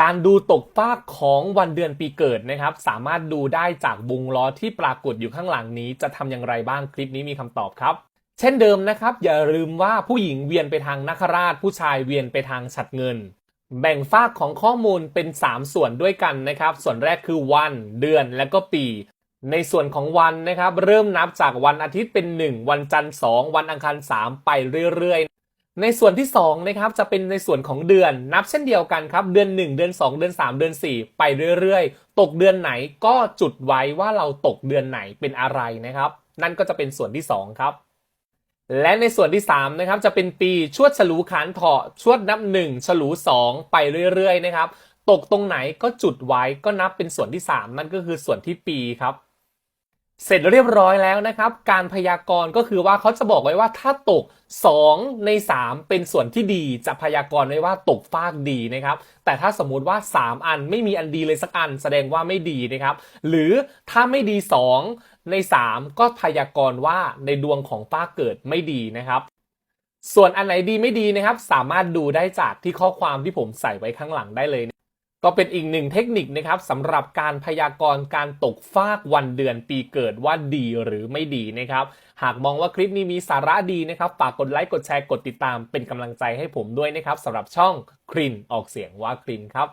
การดูตกฟากของวันเดือนปีเกิดนะครับ สามารถดูได้จากวงล้อที่ปรากฏอยู่ข้างหลังนี้ จะทำอย่างไรบ้างคลิปนี้มีคำตอบครับ เช่นเดิมนะครับ อย่าลืมว่าผู้หญิงเวียนไปทางนักราช ผู้ชายเวียนไปทางฉัดเงิน แบ่งฟากของข้อมูลเป็น 3 ส่วนด้วยกันนะครับ ส่วนแรกคือวัน เดือนและก็ปี ในส่วนของวันนะครับ เริ่มนับจากวันอาทิตย์เป็น 1 วันจันทร์2วันอังคาร3ไปเรื่อยๆ ในส่วนที่2นะครับจะเป็นในส่วนของเดือนนับเช่นเดียวกันครับเดือน 1 เดือน 2 เดือน 3 เดือน 4 ไปเรื่อยๆ ตกเดือนไหนก็จุดไว้ว่าเราตกเดือนไหนเป็นอะไรนะครับ นั่นก็จะเป็นส่วนที่ 2 ครับ และในส่วนที่3นะครับจะเป็นปีชวดฉลูขานเถาะชวดนับ 1 ฉลู 2 ไปเรื่อยๆนะครับ ตกตรงไหนก็จุดไว้ก็นับเป็นส่วนที่ 3 นั่นก็คือส่วนที่ปีครับ เสร็จเรียบร้อยแล้วนะครับ การพยากรณ์ก็คือว่าเขาจะบอกไว้ว่าถ้าตก 2 ใน 3 เป็นส่วนที่ดีจะพยากรณ์ไว้ว่าตกฟากดีนะครับ แต่ถ้าสมมุติว่า 3 อันไม่มีอันดีเลยสักอันแสดงว่าไม่ดีนะครับ หรือถ้าไม่ดี 2 ใน 3 ก็พยากรณ์ว่าในดวงของฟ้ากเกิดไม่ดีนะครับ ส่วนอันไหนดีไม่ดีนะครับ สามารถดูได้จากที่ข้อความที่ผมใส่ไว้ข้างหลังได้เลย ก็เป็นอีกหนึ่งเทคนิคนะครับสำหรับการพยากรณ์การตกฟากวันเดือนปีเกิดว่าดีหรือไม่ดีนะครับ หากมองว่าคลิปนี้มีสาระดีนะครับ ฝากกดไลค์กดแชร์กดติดตามเป็นกำลังใจให้ผมด้วยนะครับสำหรับช่องครินออกเสียงว่าครินครับ